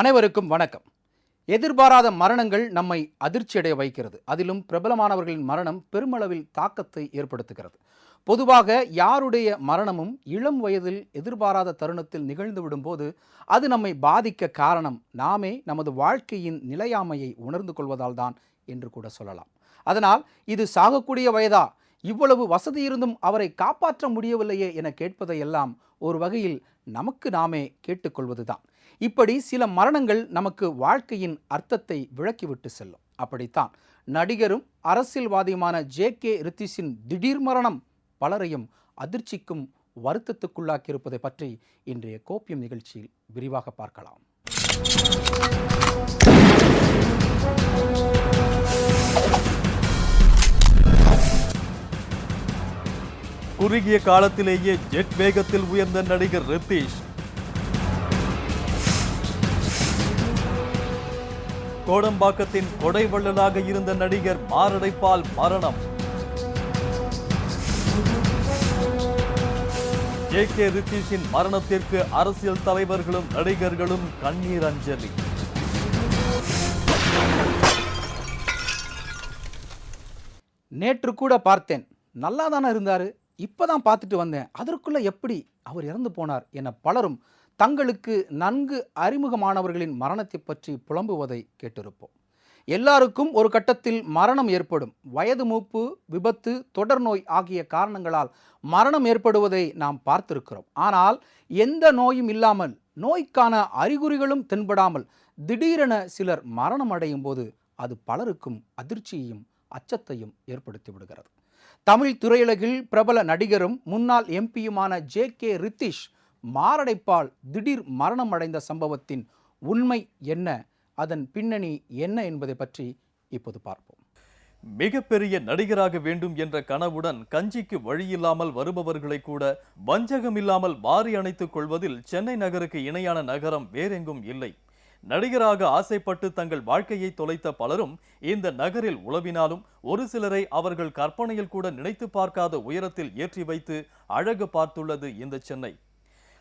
அனைவருக்கும் வணக்கம். எதிர்பாராத மரணங்கள் நம்மை அதிர்ச்சியடைய வைக்கிறது. அதிலும் பிரபலமானவர்களின் மரணம் பெருமளவில் தாக்கத்தை ஏற்படுத்துகிறது. பொதுவாக யாருடைய மரணமும் இளம் வயதில் எதிர்பாராத தருணத்தில் நிகழ்ந்து விடும்போது அது நம்மை பாதிக்க காரணம் நாமே நமது வாழ்க்கையின் நிலையாமையை உணர்ந்து கொள்வதால் தான் என்று கூட சொல்லலாம். அதனால் இது சாகக்கூடிய வயதா? இவ்வளவு வசதி இருந்தும் அவரை காப்பாற்ற முடியவில்லையே என கேட்பதையெல்லாம் ஒரு வகையில் நமக்கு நாமே கேட்டுக்கொள்வதுதான். இப்படி சில மரணங்கள் நமக்கு வாழ்க்கையின் அர்த்தத்தை விளக்கிவிட்டு செல்லும். அப்படித்தான் நடிகரும் அரசியல்வாதியுமான ஜே கே ரித்திஷின் திடீர் மரணம் பலரையும் அதிர்ச்சிக்கும் வருத்தத்துக்குள்ளாக்கியிருப்பதை பற்றி இன்றைய கோப்பியம் நிகழ்ச்சியில் விரிவாக பார்க்கலாம். குறுகிய காலத்திலேயே ஜெட் வேகத்தில் உயர்ந்த நடிகர் ரித்தீஷ் கோடம்பாக்கத்தின் கொடைவள்ளலாக இருந்த நடிகர் மாரடைப்பால் மரணம். ஜே கே ரித்தீஷின் மரணத்திற்கு அரசியல் தலைவர்களும் நடிகர்களும் கண்ணீர் அஞ்சலி. நேற்று கூட பார்த்தேன். நல்லா தானே இருந்தார். இப்போ தான் பார்த்துட்டு வந்தேன். அதற்குள்ளே எப்படி அவர் இறந்து போனார் என பலரும் தங்களுக்கு நன்கு அறிமுகமானவர்களின் மரணத்தை பற்றி புலம்புவதை கேட்டிருப்போம். எல்லாருக்கும் ஒரு கட்டத்தில் மரணம் ஏற்படும். வயது மூப்பு விபத்து தொடர் நோய் ஆகிய காரணங்களால் மரணம் ஏற்படுவதை நாம் பார்த்திருக்கிறோம். ஆனால் எந்த நோயும் இல்லாமல் நோய்க்கான அறிகுறிகளும் தென்படாமல் திடீரென சிலர் மரணம் அடையும் போது அது பலருக்கும் அதிர்ச்சியையும் அச்சத்தையும் ஏற்படுத்தி விடுகிறது. தமிழ் திரையுலகில் பிரபல நடிகரும் முன்னாள் எம்பியுமான ஜே கே ரித்திஷ் மாரடைப்பால் திடீர் மரணம் அடைந்த சம்பவத்தின் உண்மை என்ன? அதன் பின்னணி என்ன என்பதை பற்றி இப்போது பார்ப்போம். மிகப்பெரிய நடிகராக வேண்டும் என்ற கனவுடன் கஞ்சிக்கு வழியில்லாமல் வருபவர்களை கூட வஞ்சகம் இல்லாமல் வாரி அணைத்துக் கொள்வதில் சென்னை நகருக்கு இணையான நகரம் வேறெங்கும் இல்லை. நடிகராக ஆசைப்பட்டு தங்கள் வாழ்க்கையை தொலைத்த பலரும் இந்த நகரில் உழவினாலும் ஒரு சிலரை அவர்கள் கற்பனையில் கூட நினைத்து பார்க்காத உயரத்தில் ஏற்றி வைத்து அழகு பார்த்துள்ளது இந்த சென்னை.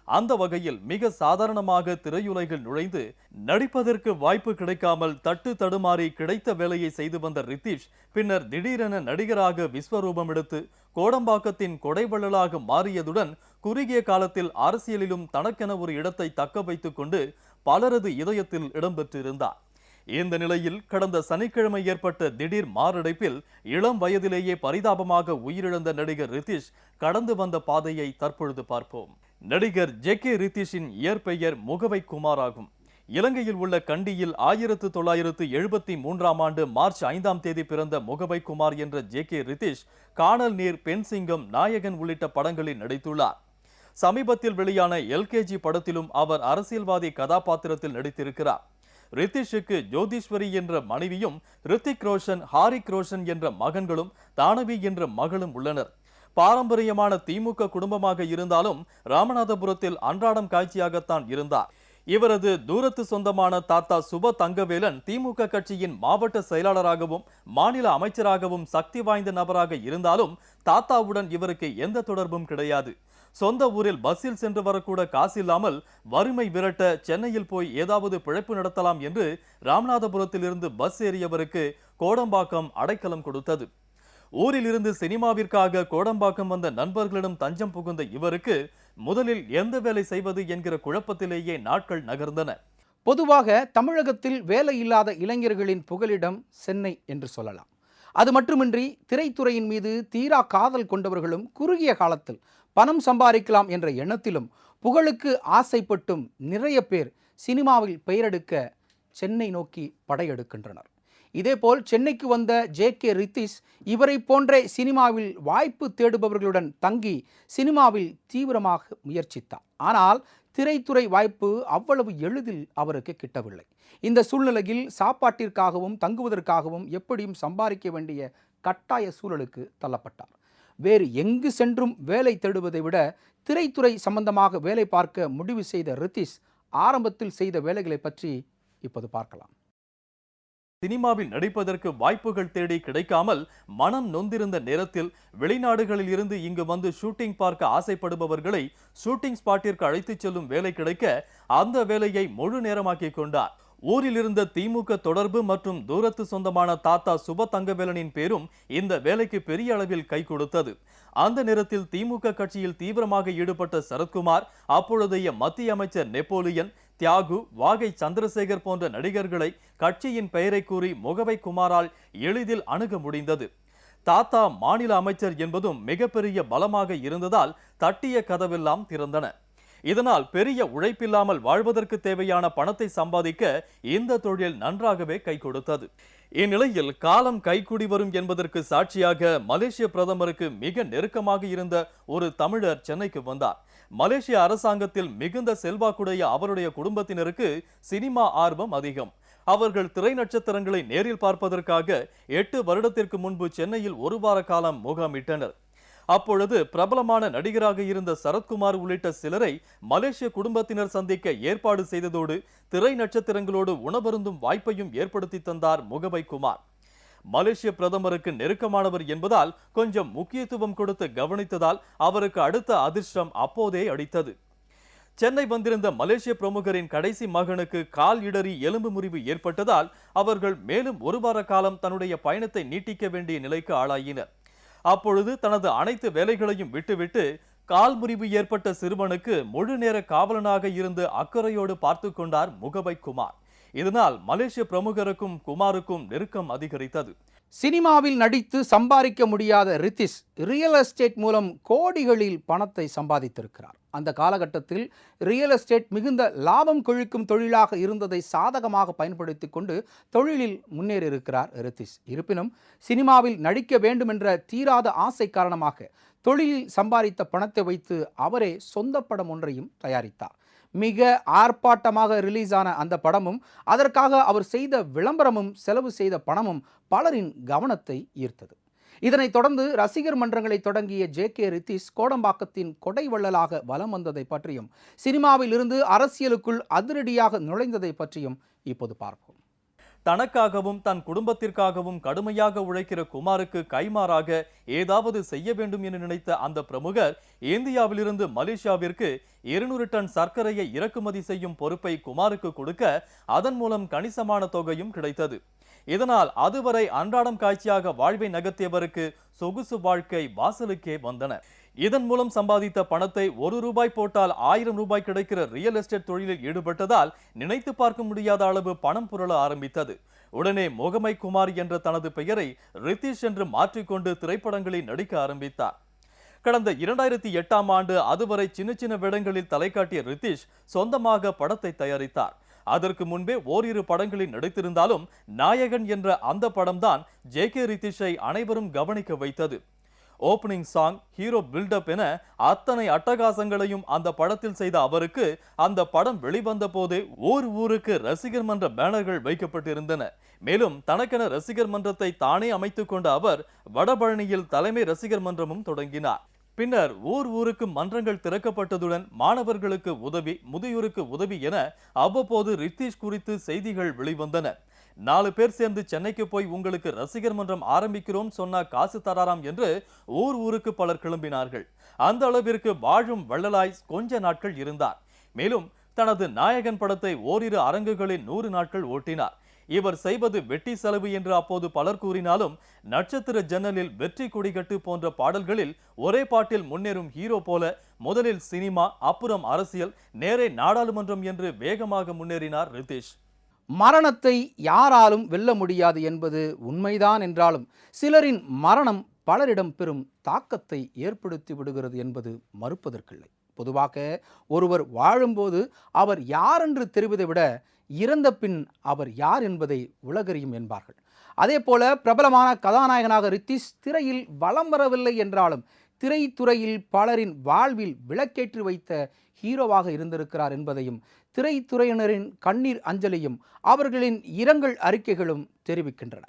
அந்த வகையில் மிக சாதாரணமாக திரையுலகில் நுழைந்து நடிப்பதற்கு வாய்ப்பு கிடைக்காமல் தட்டு தடுமாறி கிடைத்த வேலையை செய்து வந்த ரித்தீஷ் பின்னர் திடீரென நடிகராக விஸ்வரூபம் எடுத்து கோடம்பாக்கத்தின் கொடைவள்ளலாக மாறியதுடன் குறுகிய காலத்தில் அரசியலிலும் தனக்கென ஒரு இடத்தை தக்க வைத்துக் கொண்டு பலரது இதயத்தில் இடம்பெற்றிருந்தார் இந்த நிலையில் கடந்த சனிக்கிழமை ஏற்பட்ட திடீர் மாரடைப்பில் இளம் வயதிலேயே பரிதாபமாக உயிரிழந்த நடிகர் ரித்திஷ் கடந்து வந்த பாதையை தற்பொழுது பார்ப்போம். நடிகர் ஜே கே ரித்திஷின் இயற்பெயர் முகவை குமார் ஆகும் இலங்கையில் உள்ள கண்டியில் ஆயிரத்து தொள்ளாயிரத்து எழுபத்தி மூன்றாம் ஆண்டு மார்ச் ஐந்தாம் தேதி பிறந்த முகவை குமார் என்ற ஜே கே ரித்திஷ் காணல் நீர் பெண் சிங்கம் நாயகன் உள்ளிட்ட படங்களில் நடித்துள்ளார். சமீபத்தில் வெளியான எல்கேஜி படத்திலும் அவர் அரசியல்வாதி கதாபாத்திரத்தில் நடித்திருக்கிறார். ரித்திஷுக்கு ஜோதீஸ்வரி என்ற மனைவியும் ரித்திக் ரோஷன் ஹாரிக் ரோஷன் என்ற மகன்களும் தானவி என்ற மகளும் உள்ளனர். பாரம்பரியமான திமுக குடும்பமாக இருந்தாலும் ராமநாதபுரத்தில் அன்றாடம் காட்சியாகத்தான் இருந்தார். இவரது தூரத்து சொந்தமான தாத்தா சுப தங்கவேலன் திமுக கட்சியின் மாவட்ட செயலாளராகவும் மாநில அமைச்சராகவும் சக்தி வாய்ந்த நபராக இருந்தாலும் தாத்தாவுடன் இவருக்கு எந்த தொடர்பும் கிடையாது. சொந்த ஊரில் பஸ்ஸில் சென்று வரக்கூட காசில்லாமல் வறுமை விரட்ட சென்னையில் போய் ஏதாவது பிழைப்பு நடத்தலாம் என்று ராமநாதபுரத்தில் இருந்து பஸ் ஏறியவருக்கு கோடம்பாக்கம் அடைக்கலம் கொடுத்தது. ஊரில் இருந்து சினிமாவிற்காக கோடம்பாக்கம் வந்த நண்பர்களிடம் தஞ்சம் புகுந்த இவருக்கு முதலில் எந்த வேலை செய்வது என்கிற குழப்பத்திலேயே நாட்கள் நகர்ந்தன. பொதுவாக தமிழகத்தில் வேலை இல்லாத இளைஞர்களின் புகலிடம் சென்னை என்று சொல்லலாம். அது மட்டுமின்றி திரைத்துறையின் மீது தீரா காதல் கொண்டவர்களும் குறுகிய காலத்தில் பணம் சம்பாதிக்கலாம் என்ற எண்ணத்திலும் புகழுக்கு ஆசைப்பட்டும் நிறைய பேர் சினிமாவில் பெயரெடுக்க சென்னை நோக்கி படையெடுக்கின்றனர். இதேபோல் சென்னைக்கு வந்த ஜே கே ரித்திஷ் இவரை போன்றே சினிமாவில் வாய்ப்பு தேடுபவர்களுடன் தங்கி சினிமாவில் தீவிரமாக முயற்சித்தார். ஆனால் திரைத்துறை வாய்ப்பு அவ்வளவு எளிதில் அவருக்கு கிட்டவில்லை. இந்த சூழ்நிலையில் சாப்பாட்டிற்காகவும் தங்குவதற்காகவும் எப்படியும் சம்பாதிக்க வேண்டிய கட்டாய சூழலுக்கு தள்ளப்பட்டார். வேறு எங்கு சென்றும் வேலை தேடுவதை விட திரைத்துறை சம்பந்தமாக வேலை பார்க்க முடிவு செய்த ரித்திஷ் ஆரம்பத்தில் செய்த வேலைகளை பற்றி இப்போது பார்க்கலாம். சினிமாவில் நடிப்பதற்கு வாய்ப்புகள் தேடி கிடைக்காமல் மனம் நொந்திருந்த நேரத்தில் வெளிநாடுகளில் இருந்து இங்கு வந்து ஷூட்டிங் பார்க்க ஆசைப்படுபவர்களை ஷூட்டிங் ஸ்பாட்டிற்கு அழைத்துச் செல்லும் வேலை கிடைக்க அந்த வேலையை முழு நேரமாக்கிக் கொண்டார். ஊரில் இருந்த திமுக தொடர்பு மற்றும் தூரத்து சொந்தமான தாத்தா சுப தங்கவேலனின் பேரும் இந்த வேலைக்கு பெரிய அளவில் கை கொடுத்தது. அந்த நேரத்தில் திமுக கட்சியில் தீவிரமாக ஈடுபட்ட சரத்குமார் அப்பொழுதைய மத்திய அமைச்சர் நெப்போலியன் தியாகு வாகை சந்திரசேகர் போன்ற நடிகர்களை கட்சியின் பெயரை கூறி முகவை குமாரால் எளிதில் அணுக முடிந்தது. தாத்தா மாநில அமைச்சர் என்பதும் மிகப்பெரிய பலமாக இருந்ததால் தட்டிய கதவெல்லாம் திறந்தன. இதனால் பெரிய உழைப்பில்லாமல் வாழ்வதற்கு தேவையான பணத்தை சம்பாதிக்க இந்த தொழில் நன்றாகவே கை கொடுத்தது. இந்நிலையில் காலம் கைகூடி வரும் என்பதற்கு சாட்சியாக மலேசிய பிரதமருக்கு மிக நெருக்கமாக இருந்த ஒரு தமிழர் சென்னைக்கு வந்தார். மலேசிய அரசாங்கத்தில் மிகுந்த செல்வாக்குடைய அவருடைய குடும்பத்தினருக்கு சினிமா ஆர்வம் அதிகம். அவர்கள் திரை நட்சத்திரங்களை நேரில் பார்ப்பதற்காக எட்டு வருடத்திற்கு முன்பு சென்னையில் ஒரு வார காலம் முகாமிட்டனர். அப்பொழுது பிரபலமான நடிகராக இருந்த சரத்குமார் உள்ளிட்ட சிலரை மலேசிய குடும்பத்தினர் சந்திக்க ஏற்பாடு செய்ததோடு திரை நட்சத்திரங்களோடு உணவருந்தும் வாய்ப்பையும் ஏற்படுத்தி தந்தார் முகவை குமார். மலேசிய பிரதமருக்கு நெருக்கமானவர் என்பதால் கொஞ்சம் முக்கியத்துவம் கொடுத்து கவனித்ததால் அவருக்கு அடுத்த அதிர்ஷ்டம் அப்போதே அடித்தது. சென்னை வந்திருந்த மலேசிய பிரமுகரின் கடைசி மகனுக்கு கால் இடறி எலும்பு முறிவு ஏற்பட்டதால் அவர்கள் மேலும் ஒரு வார காலம் தன்னுடைய பயணத்தை நீட்டிக்க வேண்டிய நிலைக்கு ஆளாயினர். அப்பொழுது தனது அனைத்து வேலைகளையும் விட்டுவிட்டு கால் முறிவு ஏற்பட்ட சிறுவனுக்கு முழு நேர காவலனாக இருந்து அக்கறையோடு பார்த்து கொண்டார் முகவை குமார் இதனால் மலேசிய பிரமுகருக்கும் குமாருக்கும் நெருக்கம் அதிகரித்தது. சினிமாவில் நடித்து சம்பாதிக்க முடியாத ரித்திஷ் ரியல் எஸ்டேட் மூலம் கோடிகளில் பணத்தை சம்பாதித்திருக்கிறார். அந்த காலகட்டத்தில் ரியல் எஸ்டேட் மிகுந்த லாபம் கொழிக்கும் தொழிலாக இருந்ததை சாதகமாக பயன்படுத்தி கொண்டு தொழிலில் முன்னேறியிருக்கிறார் ரித்திஷ். இருப்பினும் சினிமாவில் நடிக்க வேண்டும் என்ற தீராத ஆசை காரணமாக தொழிலில் சம்பாதித்த பணத்தை வைத்து அவரே சொந்த படம் ஒன்றையும் தயாரித்தார். மிக ஆர்ப்பாட்டமாக ரிலீஸ் ஆன அந்த படமும் அதற்காக அவர் செய்த விளம்பரமும் செலவு செய்த பணமும் பலரின் கவனத்தை ஈர்த்தது. இதனைத் தொடர்ந்து ரசிகர் மன்றங்களை தொடங்கிய ஜே கே ரித்திஷ் கோடம்பாக்கத்தின் கொடை வள்ளலாக வலம் வந்ததை பற்றியும் சினிமாவில் இருந்து அரசியலுக்குள் அதிரடியாக நுழைந்ததை பற்றியும் இப்போது பார்ப்போம். தனக்காகவும் தன் குடும்பத்திற்காகவும் கடுமையாக உழைக்கிற குமாருக்கு கைமாறாக ஏதாவது செய்ய வேண்டும் என நினைத்த அந்த பிரமுகர் இந்தியாவிலிருந்து மலேசியாவிற்கு இருநூறு டன் சர்க்கரையை இறக்குமதி செய்யும் பொறுப்பை குமாருக்கு கொடுக்க அதன் மூலம் கணிசமான தொகையும் கிடைத்தது. இதனால் அதுவரை அன்றாடம் காட்சியாக வாழ்வை நகர்த்தியவருக்கு சொகுசு வாழ்க்கை வாசலுக்கே வந்தன. இதன் மூலம் சம்பாதித்த பணத்தை ஒரு ரூபாய் போட்டால் ஆயிரம் ரூபாய் கிடைக்கிற ரியல் எஸ்டேட் தொழிலில் ஈடுபட்டதால் நினைத்து பார்க்க முடியாத அளவு பணம் புரள ஆரம்பித்தது. உடனே மோகமை குமார் என்ற தனது பெயரை ரித்திஷ் என்று மாற்றிக்கொண்டு திரைப்படங்களில் நடிக்க ஆரம்பித்தார். கடந்த இரண்டாயிரத்தி எட்டாம் ஆண்டு அதுவரை சின்ன சின்ன வேடங்களில் தலை காட்டிய ரித்திஷ் சொந்தமாக படத்தை தயாரித்தார். அதற்கு முன்பே ஓரிரு படங்களில் நடித்திருந்தாலும் நாயகன் என்ற அந்த படம்தான் ஜே கே ரித்திஷை அனைவரும் கவனிக்க வைத்தது. ஓப்பனிங் சாங் ஹீரோ பில்டப் என அத்தனை அட்டகாசங்களையும் அந்த படத்தில் செய்த அவருக்கு அந்த படம் வெளிவந்த போதே ஊர் ஊருக்கு ரசிகர் மன்ற பேனர்கள் வைக்கப்பட்டிருந்தன. மேலும் தனக்கென ரசிகர் மன்றத்தை தானே அமைத்துக் கொண்ட அவர் வடபழனியில் தலைமை ரசிகர் மன்றமும் தொடங்கினார். பின்னர் ஊர் ஊருக்கு மன்றங்கள் திறக்கப்பட்டதுடன் மாணவர்களுக்கு உதவி முதியோருக்கு உதவி என அவ்வப்போது ரித்தீஷ் குறித்து செய்திகள் வெளிவந்தன. நாலு பேர் சேர்ந்து சென்னைக்கு போய் உங்களுக்கு ரசிகர் மன்றம் ஆரம்பிக்கிறோம் சொன்னா காசு தராராம் என்று ஊர் ஊருக்கு பலர் கிளம்பினார்கள். அந்த அளவிற்கு வாழும் வள்ளலாய் கொஞ்ச நாட்கள் இருந்தார். மேலும் தனது நாயகன் படத்தை ஓரிரு அரங்குகளில் நூறு நாட்கள் ஓட்டினார். இவர் செய்வது வெட்டி செலவு என்று அப்போது பலர் கூறினாலும் நட்சத்திர ஜன்னலில் வெற்றி கொடிகட்டு போன்ற பாடல்களில் ஒரே பாட்டில் முன்னேறும் ஹீரோ போல முதலில் சினிமா அப்புறம் அரசியல் நேரே நாடாளுமன்றம் என்று வேகமாக முன்னேறினார் ரிதேஷ். மரணத்தை யாராலும் வெல்ல முடியாது என்பது உண்மைதான் என்றாலும் சிலரின் மரணம் பலரிடம் பெரும் தாக்கத்தை ஏற்படுத்தி விடுகிறது என்பது மறுப்பதற்கில்லை. பொதுவாக ஒருவர் வாழும்போது அவர் யாரென்று தெரிவதை விட இறந்த பின் அவர் யார் என்பதை உலகறியும் என்பார்கள். அதே போல பிரபலமான கதாநாயகனாக ரித்திஷ் திரையில் வலம் வரவில்லை என்றாலும் திரைத்துறையில் பலரின் வாழ்வில் விளக்கேற்றி வைத்த ஹீரோவாக இருந்திருக்கிறார் என்பதையும் திரைத்துறையினரின் கண்ணீர் அஞ்சலியும் அவர்களின் இரங்கல் அறிக்கைகளும் தெரிவிக்கின்றன.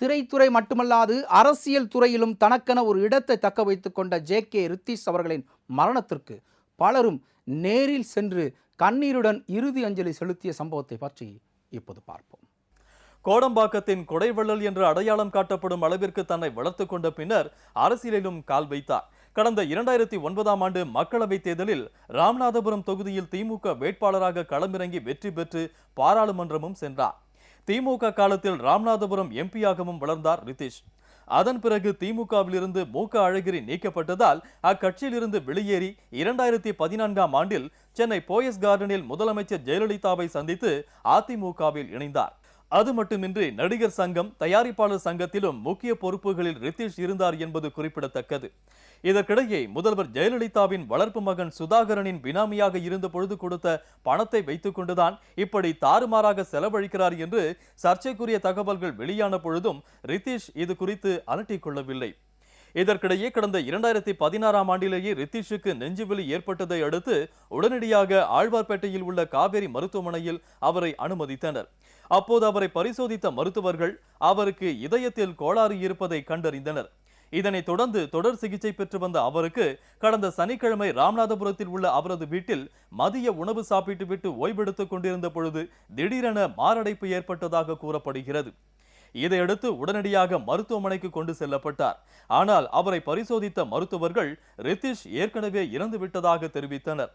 திரைத்துறை மட்டுமல்லாது அரசியல் துறையிலும் தனக்கென ஒரு இடத்தை தக்க வைத்து கொண்ட ஜே கே ரித்தீஷ் அவர்களின் மரணத்திற்கு பலரும் நேரில் சென்று கண்ணீருடன் இறுதி அஞ்சலி செலுத்திய சம்பவத்தை பற்றி இப்போது பார்ப்போம். கோடம்பாக்கத்தின் கொடைவள்ளல் என்று அடையாளம் காட்டப்படும் அளவிற்கு தன்னை வளர்த்து கொண்ட பின்னர் அரசியலிலும் கால் வைத்தார். கடந்த இரண்டாயிரத்தி ஒன்பதாம் ஆண்டு மக்களவைத் தேர்தலில் ராமநாதபுரம் தொகுதியில் திமுக வேட்பாளராக களமிறங்கி வெற்றி பெற்று பாராளுமன்றமும் சென்றார். திமுக காலத்தில் ராமநாதபுரம் எம்பியாகவும் வளர்ந்தார் ரிதீஷ் அதன் பிறகு திமுகவிலிருந்து மு க அழகிரி நீக்கப்பட்டதால் அக்கட்சியிலிருந்து வெளியேறி இரண்டாயிரத்தி பதினான்காம் ஆண்டில் சென்னை போயஸ் கார்டனில் முதலமைச்சர் ஜெயலலிதாவை சந்தித்து அதிமுகவில் இணைந்தார். அது மட்டுமின்றி நடிகர் சங்கம் தயாரிப்பாளர் சங்கத்திலும் முக்கிய பொறுப்புகளில் ரித்தீஷ் இருந்தார் என்பது குறிப்பிடத்தக்கது. இதற்கிடையே முதல்வர் ஜெயலலிதாவின் வளர்ப்பு மகன் சுதாகரனின் பினாமியாக இருந்த பொழுது கொடுத்த பணத்தை வைத்துக் கொண்டுதான் இப்படி தாறுமாறாக செலவழிக்கிறார் என்று சர்ச்சைக்குரிய தகவல்கள் வெளியான பொழுதும் ரித்தீஷ் இது குறித்து அலட்டிக் கொள்ளவில்லை. இதற்கிடையே கடந்த இரண்டாயிரத்தி பதினாறாம் ஆண்டிலேயே ரித்தீஷுக்கு நெஞ்சுவலி ஏற்பட்டதை அடுத்து உடனடியாக ஆழ்வார்பேட்டையில் உள்ள காவேரி மருத்துவமனையில் அவரை அனுமதித்தனர். அப்போது அவரை பரிசோதித்த மருத்துவர்கள் அவருக்கு இதயத்தில் கோளாறு இருப்பதை கண்டறிந்தனர். இதனைத் தொடர்ந்து தொடர் சிகிச்சை பெற்று வந்த அவருக்கு கடந்த சனிக்கிழமை ராமநாதபுரத்தில் உள்ள அவரது வீட்டில் மதிய உணவு சாப்பிட்டுவிட்டு ஓய்வெடுத்துக் கொண்டிருந்த பொழுது திடீரென மாரடைப்பு ஏற்பட்டதாக கூறப்படுகிறது. இதையடுத்து உடனடியாக மருத்துவமனைக்கு கொண்டு செல்லப்பட்டார். ஆனால் அவரை பரிசோதித்த மருத்துவர்கள் ரித்திஷ் ஏற்கனவே இறந்து விட்டதாக தெரிவித்தனர்.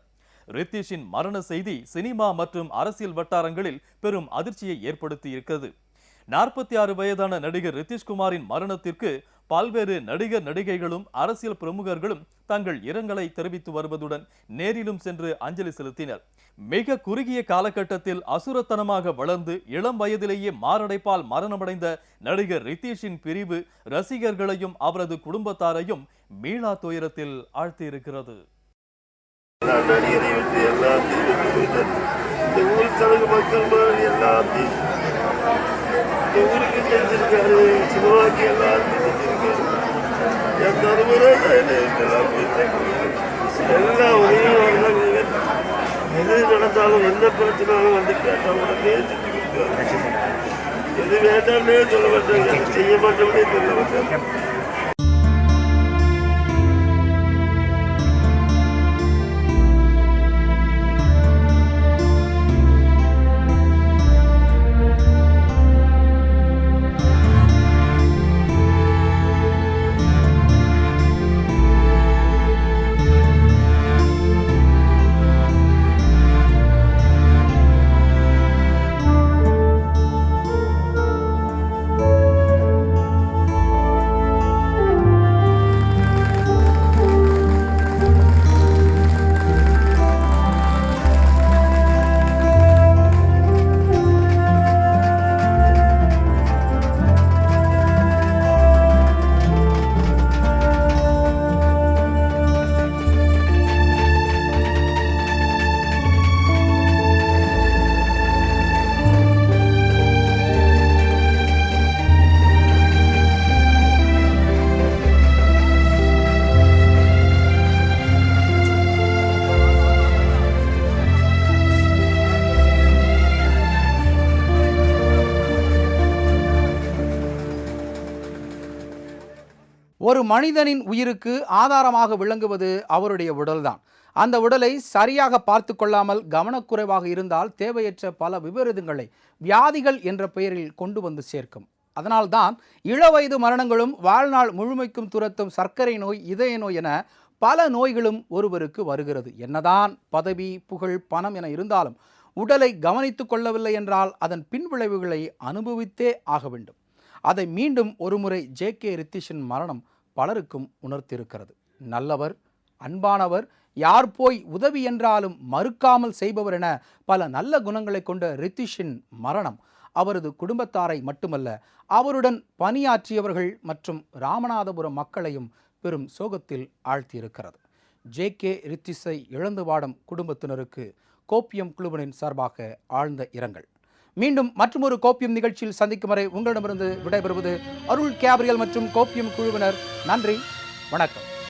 ரித்திஷின் மரண செய்தி சினிமா மற்றும் அரசியல் வட்டாரங்களில் பெரும் அதிர்ச்சியை ஏற்படுத்தி இருக்கிறது நாற்பத்தி ஆறு வயதான நடிகர் ரித்திஷ்குமாரின் மரணத்திற்கு பல்வேறு நடிகர் நடிகைகளும் அரசியல் பிரமுகர்களும் தங்கள் இரங்கலை தெரிவித்து வருவதுடன் நேரிலும் சென்று அஞ்சலி செலுத்தினர். மிக குறுகிய காலகட்டத்தில் அசுரத்தனமாக வளர்ந்து இளம் வயதிலேயே மாரடைப்பால் மரணமடைந்த நடிகர் ரித்தீஷின் பிரிவு ரசிகர்களையும் அவரது குடும்பத்தாரையும் மீளா துயரத்தில் ஆழ்த்தியிருக்கிறது. நடிகரை விட்டு எல்லாத்தையும் இந்த ஊர் தனக்கு மக்கள் எல்லாத்தையும் இந்த ஊருக்கு செஞ்சிருக்காரு சினிமாக்கு எல்லாருக்கும் செஞ்சிருக்காரு என். எல்லாம் ஒரே வாழ்ந்தாங்க எது நடந்தாலும் எந்த பிரச்சனாலும் வந்து கேட்டால் உடனே செஞ்சு கொடுத்தாரு எது வேண்டாம்னே சொல்ல மாட்டாங்க செய்ய மாட்டோம்னே சொல்ல மாட்டாங்க. ஒரு மனிதனின் உயிருக்கு ஆதாரமாக விளங்குவது அவருடைய உடல்தான். அந்த உடலை சரியாக பார்த்து கொள்ளாமல் கவனக்குறைவாக இருந்தால் தேவையற்ற பல விபரீதங்களை வியாதிகள் என்ற பெயரில் கொண்டு வந்து சேர்க்கும். அதனால்தான் இளவயது மரணங்களும் வாழ்நாள் முழுமைக்கும் துரத்தும் சர்க்கரை நோய் இதய நோய் என பல நோய்களும் ஒருவருக்கு வருகிறது. என்னதான் பதவி புகழ் பணம் என இருந்தாலும் உடலை கவனித்துக் கொள்ளவில்லை என்றால் அதன் பின்விளைவுகளை அனுபவித்தே ஆக வேண்டும். அதை மீண்டும் ஒருமுறை ஜே கே ரித்திஷின் மரணம் பலருக்கும் உணர்த்தியிருக்கிறது நல்லவர் அன்பானவர் யார் போய் உதவி என்றாலும் மறுக்காமல் செய்பவர் என பல நல்ல குணங்களை கொண்ட ரித்திஷின் மரணம். அவரது குடும்பத்தாரை மட்டுமல்ல அவருடன் பணியாற்றியவர்கள் மற்றும் ராமநாதபுரம் மக்களையும் பெரும் சோகத்தில் ஆழ்த்தியிருக்கிறது. ஜே கே ரித்திஷை இழந்து வாடும் குடும்பத்தினருக்கு கோப்பியம் குழுவினின் சார்பாக ஆழ்ந்த இரங்கல். மீண்டும் மற்றொரு கோப்பியம் நிகழ்ச்சியில் சந்திக்கும் வரை உங்களிடமிருந்து விடைபெறுவது அருள் கேப்ரியல் மற்றும் கோப்பியம் குழுவினர். நன்றி வணக்கம்.